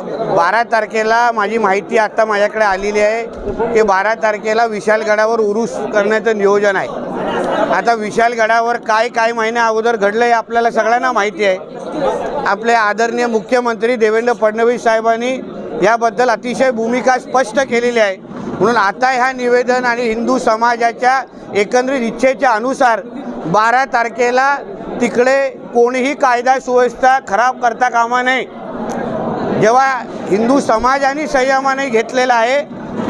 बारा तारखेला माझी माहिती आता माझ्याकडे आलेली आहे. की बारा तारखेला विशालगडावर उरूस करण्याचं नियोजन आहे. आता विशालगडावर काय काय महिन्या अगोदर घडलं हे आपल्याला सगळ्यांना माहिती आहे. आपले आदरणीय मुख्यमंत्री देवेंद्र फडणवीस साहेबांनी याबद्दल अतिशय भूमिका स्पष्ट केलेली आहे. म्हणून आता ह्या निवेदन आणि हिंदू समाजाच्या एकंदरीत इच्छेच्या अनुसार बारा तारखेला तिकडे कोणीही कायदा सुव्यवस्था खराब करता कामा नये. जेव्हा हिंदू समाजाने संयमाने घेतलेला आहे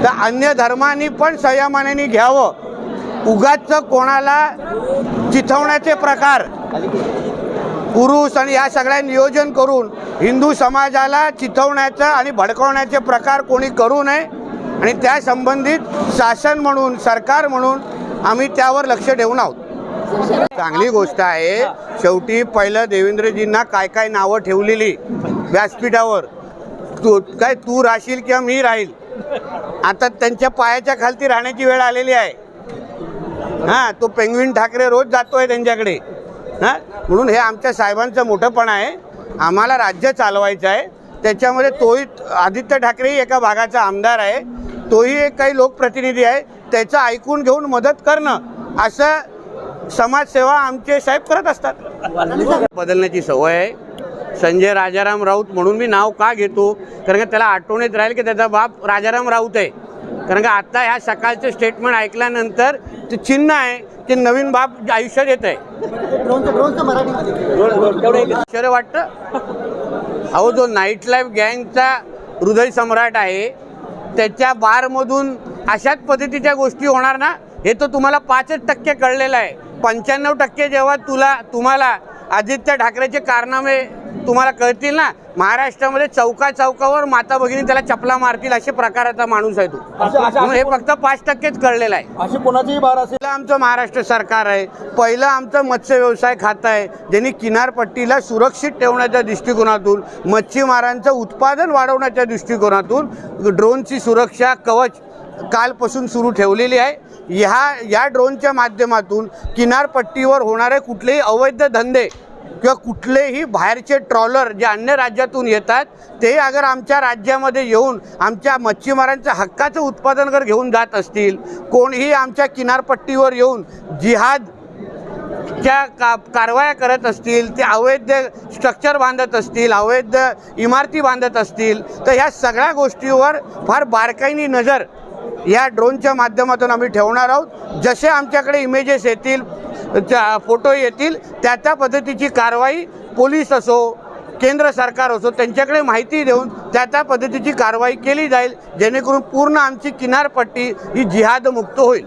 तर अन्य धर्मांनी पण संयमाने घ्यावं. उगाच कोणाला चिथवण्याचे प्रकार. पुरुष आणि या सगळ्या नियोजन करून हिंदू समाजाला चिथवण्याचं आणि भडकवण्याचे प्रकार कोणी करू नये. आणि त्या संबंधित शासन म्हणून सरकार म्हणून आम्ही त्यावर लक्ष ठेवून आहोत. चांगली गोष्ट आहे शेवटी पहिलं देवेंद्रजींना काय काय नावं ठेवलेली व्यासपीठावर. तू काय तू राहशील किंवा मी राहील? आता त्यांच्या पायाच्या खालती राहण्याची वेळ आलेली आहे. हां तो पेंगवीन ठाकरे रोज जातोय त्यांच्याकडे. हां? म्हणून हे आमच्या साहेबांचं मोठंपण आहे. आम्हाला राज्य चालवायचं आहे. त्याच्यामध्ये तोही आदित्य ठाकरेही एका भागाचा आमदार आहे. तोही एक काही लोकप्रतिनिधी आहे. त्याचं ऐकून घेऊन मदत करणं असं समाजसेवा आमचे साहेब करत असतात. बदलण्याची सवय आहे. संजय राजाराम राऊत म्हणून मी नाव का घेतो? कारण का त्याला आठवण येत राहील की त्याचा बाप राजाराम राऊत आहे. कारण का आत्ता ह्या सकाळचं स्टेटमेंट ऐकल्यानंतर ते चिन्ह आहे ते नवीन बाप आयुष्यात येत आहे आश्चर्य वाटतं? अहो जो नाईट लाईफ गँगचा हृदय सम्राट आहे त्याच्या बारमधून अशाच पद्धतीच्या गोष्टी होणार ना? हे तर तुम्हाला पाचच टक्के कळलेलं आहे. पंच्याण्णव टक्के जेव्हा तुला तुम्हाला आदित्य ठाकरेचे कारनामे तुम्हाला कळतील ना? महाराष्ट्रामध्ये चौका चौकावर माता भगिनी त्याला चपला मारतील असे प्रकाराचा माणूस आहे तो. हे फक्त पाच टक्केच कळलेलं आहे. अशी कोणाचीही बार असेल पहिलं आमचं महाराष्ट्र सरकार आहे. पहिलं आमचं मत्स्य व्यवसाय खातं आहे. ज्यांनी किनारपट्टीला सुरक्षित ठेवण्याच्या दृष्टिकोनातून मच्छीमारांचं उत्पादन वाढवण्याच्या दृष्टिकोनातून ड्रोनची सुरक्षा कवच कालपासून सुरू ठेवलेली आहे. ह्या या ड्रोनच्या माध्यमातून किनारपट्टीवर होणारे कुठलेही अवैध धंदे किंवा कुठलेही बाहेरचे ट्रॉलर जे अन्य राज्यातून येतात ते अगर आमच्या राज्यामध्ये येऊन आमच्या मच्छीमारांच्या हक्काचं उत्पादन जर घेऊन जात असतील कोणीही आमच्या किनारपट्टीवर येऊन जिहाद च्या का कारवाया करत असतील ते अवैध स्ट्रक्चर बांधत असतील अवैध इमारती बांधत असतील तर ह्या सगळ्या गोष्टीवर फार बारकाईनी नजर या ड्रोनच्या माध्यमातून आम्ही ठेवणार आहोत. जसे आमच्याकडे इमेजेस येतील त्या- फोटो येतील त्या त्या पद्धतीची कारवाई पोलीस असो केंद्र सरकार असो त्यांच्याकडे माहिती देऊन त्या त्या पद्धतीची कारवाई केली जाईल जेणेकरून पूर्ण आमची किनारपट्टी ही जिहादमुक्त होईल.